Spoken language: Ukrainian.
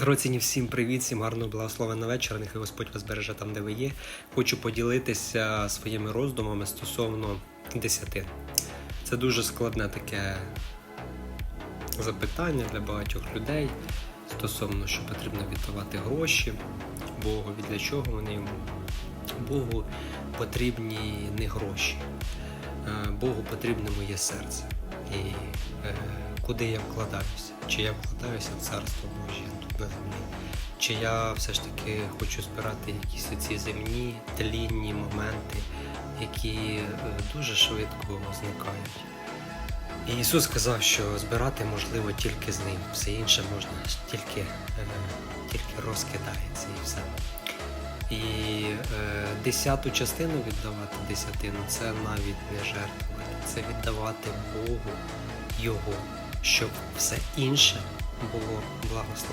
Дорогоцінні, всім привіт, всім гарного благословенного вечора. Нехай Господь вас береже там, де ви є. Хочу поділитися своїми роздумами стосовно десяти. Це дуже складне таке запитання для багатьох людей стосовно, що потрібно віддавати гроші Богу, для чого вони йому. Богу потрібні не гроші. Е, Богу потрібне моє серце. І е, куди я вкладаюся? Чи я вкладаюся в царство Боже тут на землі? Чи я все ж таки хочу збирати якісь ці земні тлінні моменти, які е, дуже швидко зникають? І Ісус сказав, що збирати можливо тільки з ним, все інше можна тільки, е, тільки розкидається і все. І е, десяту частину віддавати десятину це навіть не жертвувати, це віддавати Богу Його, щоб все інше було благословено.